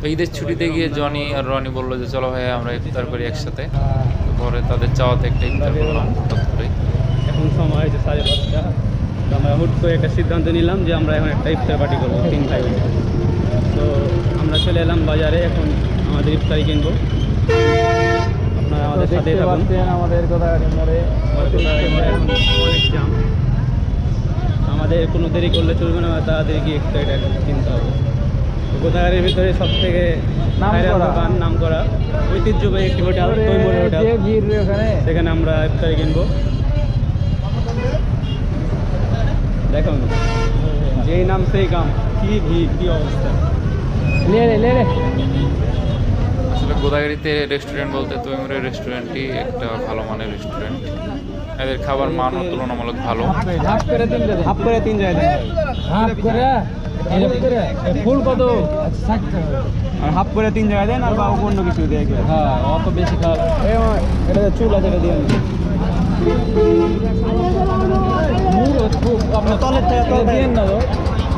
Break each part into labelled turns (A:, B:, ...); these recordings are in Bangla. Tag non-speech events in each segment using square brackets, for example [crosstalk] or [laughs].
A: তো ঈদের ছুটিতে গিয়ে জনি আর রনি বলল যে চলো ভাই আমরা ইফতার করি একসাথে। পরে তাদের চাওয়াতে একটা ইফতার করলাম
B: এখন সময় হয়েছে সাড়ে পাঁচটা। তো আমরা হুট করে একটা সিদ্ধান্ত নিলাম যে আমরা এখন একটা ইফতার পার্টি করব তিন ভাই তো আমরা চলে এলাম বাজারে এখন আমাদের ইফতারি কিনবো। আপনারা আমাদের সাথে
C: আমাদের গোদাগাড়ি
B: অনেক জ্যাম আমাদের কোনো দেরি করলে চলবে না তাড়াতাড়ি গিয়ে ইফতারিটা কিনতে হবে। গোদাগাড়ির ভিতরে সব থেকে দোকান নাম করা ঐতিহ্যবাহী একটি হোটেল সেখানে আমরা ইফতারি কিনবো। দেখুন যেই নাম সেই কাম কি ভিড় কি অবস্থা।
C: লে রে লে রে
A: আসলে গোদাগাড়িতে রেস্টুরেন্ট বলতে তৈমুরের রেস্টুরেন্টই একটা ভালো মানের রেস্টুরেন্ট এদের খাবার মানও তুলনামূলক ভালো।
C: হাফ করে তিন দে।
B: হাফ করে তিন জায়গায়
C: হাফ করে? ফুল কত?
B: আর হাফ করে তিন জায়গায় দেন আর বা অন্য কিছু দিয়ে
C: হ্যাঁ অত বেশি খাওয়া
B: এটা চুল আছে এটা দিয়ে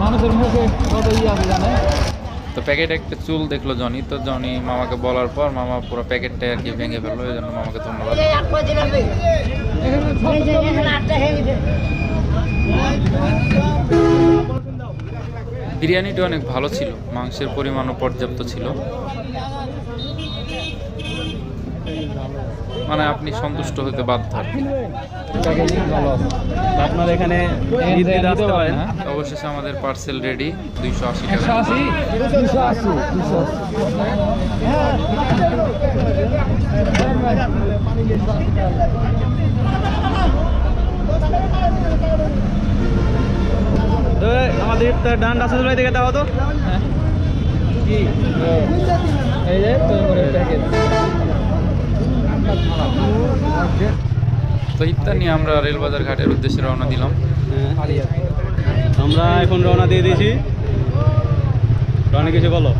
C: মানুষের মুখে কত ইয়ে আছে জানে
A: তো প্যাকেটে একটা চুল দেখল জনি তো জনি মামাকে বলার পর মামা পুরো প্যাকেটটা আর কি ভেঙে ফেলল এই জন্য মামাকে ধন্যবাদ। বিরিয়ানিটা অনেক ভালো ছিল মাংসের পরিমাণও পর্যাপ্ত ছিল। মানে আপনি সন্তুষ্ট হতে বাধ্য।
B: এখানে
C: হ্যাঁ?
A: অবশেষে আমাদের পার্সেল রেডি দুইশো আশি টাকা।
B: তো আমাদের ইফতার ডান রাসুল ভাই থেকে দাও তো।
C: হ্যাঁ কি? এই যে
A: তো ইফতার নিয়ে আমরা রেলবাজার ঘাটের উদ্দেশ্যে রওনা দিলাম।
B: আমরা এখন রওনা দিয়ে দিয়েছি। রওনা কিছু বলো?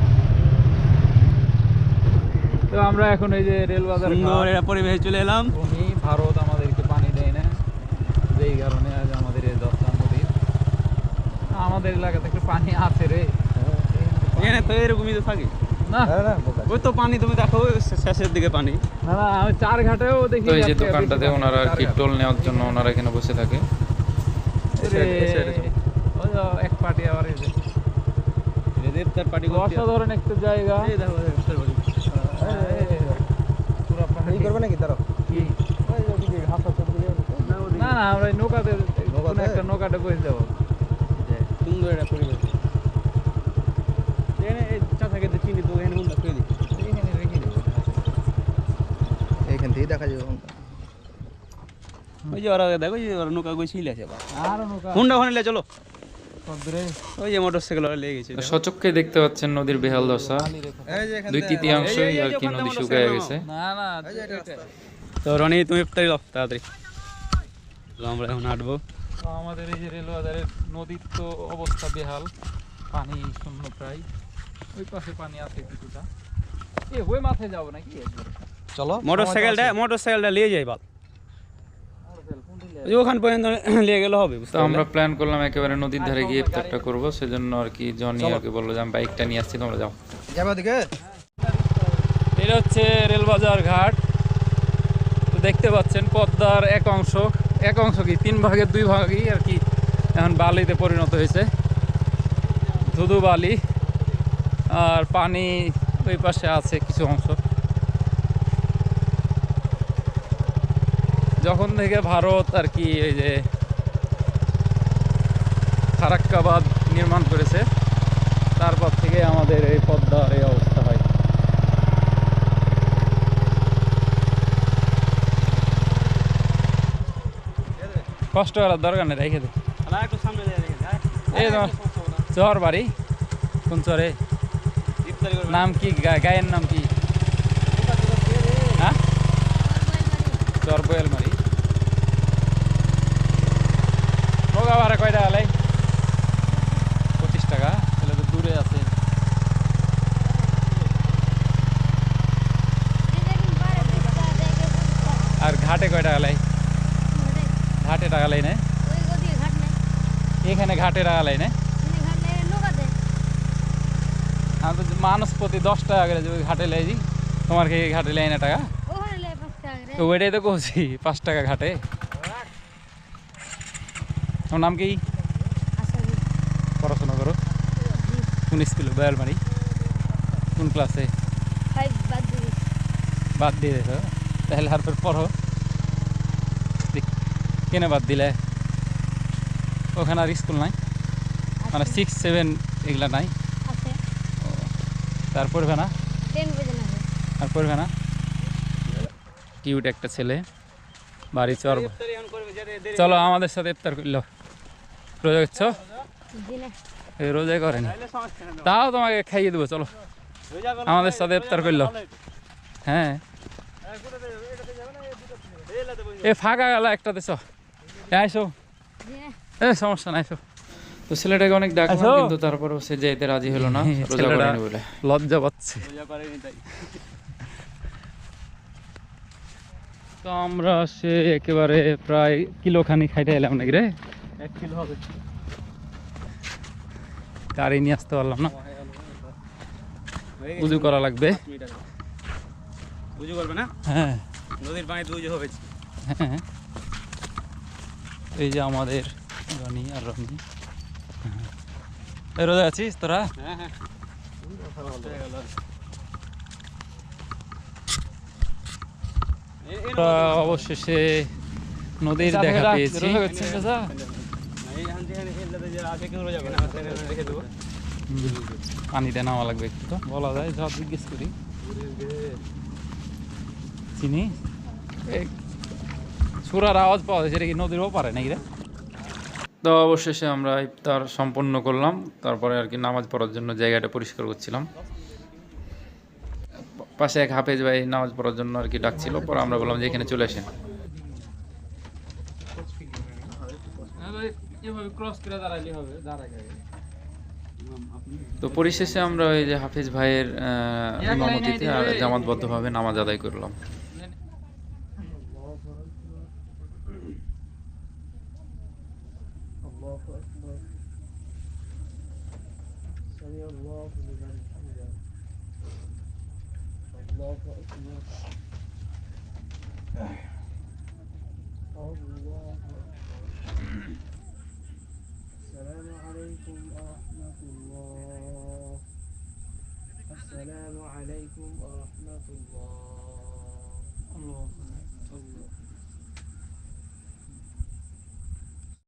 C: তো আমরা এখন এই যে রেলবাজার
B: পরিবেশে চলে এলাম।
C: উনি ভারত আমাদেরকে পানি দেয় না। যেই কারণে আজ আমাদের এই দশটা নদীর আমাদের এলাকাতে একটু পানি আছে রে।
B: এখানে তো এরকমই তো থাকি।
C: না?
B: ওই তো পানি তুমি দেখো শেষের দিকে পানি।
C: না না আমি চার ঘাটেও দেখি
A: তো এই যে দোকানটাতে ওনারা আর কি টোল নেওয়ার জন্য ওনারা এখানে বসে থাকে?
C: ওই এক পার্টি আবার এই যে।
B: ইফতার পার্টি
C: অসাধারণ একটা জায়গা।
B: এই দেখো নাকি? তারা
C: কি? না না আমরা নৌকাতে একটা নৌকাতে বসে যাব।
B: সুন্দর একটা পরিবেশ এখানে এই চাচাকে চিনি তো এখানে হুন্ডা করে দিই
C: এইখানে রেখে দেবো
D: এইখান থেকেই দেখা যাবে
B: ওই যে ওরা দেখো যে ওরা নৌকা গই ছিল আছে আবার।
C: আর নৌকা।
B: হুন্ডা ওখানে লে চলো। ওই যে মোটর সাইকেল লেগে গেছে।
A: তো সচক্ষে দেখতে পাচ্ছেন নদীর বেহাল দশা। দুই তৃতীয়াংশই আর কি নদী শুকিয়ে গেছে।
C: না না
B: তো রনি তুমি তাড়াতাড়ি। আমরা এখন হাঁটবো।
C: আমাদের এই যে রেলবাজারের নদীর তো অবস্থা বেহাল পানি শূন্য প্রায়। ওই পাশে পানি আছে কিছুটা। এ ওই মাথায় যাব নাকি?
D: চলো।
B: মোটর সাইকেলটা মোটর সাইকেলটা নিয়ে যাই বাল। ওখান পর্যন্ত নিয়ে গেলে হবে বুঝতে
A: তো আমরা প্ল্যান করলাম একেবারে নদীর ধারে গিয়ে ইফতারটা করব সেজন্য আর কি জনি আর কি বলল যে আমি বাইকটা নিয়ে আসছি তোমরা যাও।
D: যাবে ওদিকে?
C: এটা হচ্ছে রেলবাজার ঘাট। তো দেখতে পাচ্ছেন পদ্মার এক অংশ। এক অংশ কি, তিন ভাগের দুই ভাগই আর কি এখন বালিতে পরিণত হয়েছে। ধুধু বালি আর পানি ওই পাশে আছে কিছু অংশ। যখন থেকে ভারত আর কি এই যে ফারাক্কাবাদ নির্মাণ করেছে, তারপর থেকে আমাদের এই পদ্মার এই অবস্থা হয়। কষ্ট করার দরকার নেই রেখে দে
B: একটু সামনে দিয়ে রেখে হ্যাঁ
C: এই তোমার চর বাড়ি কোন চরে নাম কি গায়ের নাম কি হ্যাঁ চর বয়ালমারি নৌকা ভাড়া কয় টাকা পঁচিশ টাকা তাহলে তো দূরে আছে আর ঘাটে কয় টাকা লাই ঘাটে টাকা লাই না এখানে ঘাটে টাকা লাই না। আমি তো মানুষ প্রতি দশ টাকা করে ঘাটে লাই দিই তোমার কি ঘাটে লাই না টাকা? ওইটাই তো কইছি পাঁচ টাকা ঘাটে। তোমার নাম কি? পড়াশোনা করো। কোন স্কুলে? বয়ালমারি কোন ক্লাসে?
D: বাদ
C: দিয়ে দিয়েছ। তাহলে আর ফের পড়ো। কেন বাদ দিলে ওখানে আর স্কুল নাই। মানে সিক্স সেভেন এগুলা নাই।
D: আছে।
C: তার পড়বে না।
D: টেন বেজে না
C: আর পড়বে না। কিউট একটা ছেলে। বাড়ি চর চলো আমাদের সাথে ইফতার করল রোজা করছ রোজাই করেনি তাও তোমাকে খাইয়ে দেবো চলো। আমাদের সাথে ইফতার করল হ্যাঁ। এ ফাঁকা গেল একটা দেশ আইসো। এ সমস্যা নাই আইসো।
A: তো ছেলেটাকে অনেক ডাকলাম কিন্তু তারপরও সে যেতে রাজি হলো না [laughs]
C: হ্যাঁ, ছেলেটা- লজ্জা পাচ্ছে। [laughs] তো আমরা সে একেবারে প্রায় কিলো খানি খাইতে এলাম নাকি রে?
B: এক কিলো হবে।
C: গাড়ি নিয়ে আসতে পারলাম না। উজু করা লাগবে।
B: বুঝু করবে না?
C: হ্যাঁ।
B: নদীর পানি দুজু হবে।
C: হ্যাঁ। এই যে আমাদের রনি আর রনি। এই রোজা আছিস তোরা?
B: হ্যাঁ হ্যাঁ।
C: আমরা অবশেষে নদীর দেখা পেয়েছি। পানিতে নামা লাগবে একটু তো। বলা যায় যা জিজ্ঞেস করি। চিনি? সুরার আওয়াজ পাওয়া যাচ্ছে এটা কি নদীর ওপারে নাকি রে?
A: তো অবশেষে আমরা ইফতার সম্পন্ন করলাম তারপরে আর কি নামাজ পড়ার জন্য জায়গাটা পরিষ্কার করছিলাম। পাশে এক হাফেজ ভাই নামাজ পড়ার জন্য আর কি ডাকছিল পরে আমরা বললাম যে এখানে চলে আসেন।
C: দাঁড়াই
A: তো পরিশেষে আমরা ওই যে হাফিজ ভাইয়ের الله
C: أكبر.
A: سمع
C: الله
A: لمن
C: حمده.
A: الله أكبر. الله أكبر.
E: السلام عليكم ورحمة الله. السلام عليكم ورحمة الله. الله أكبر.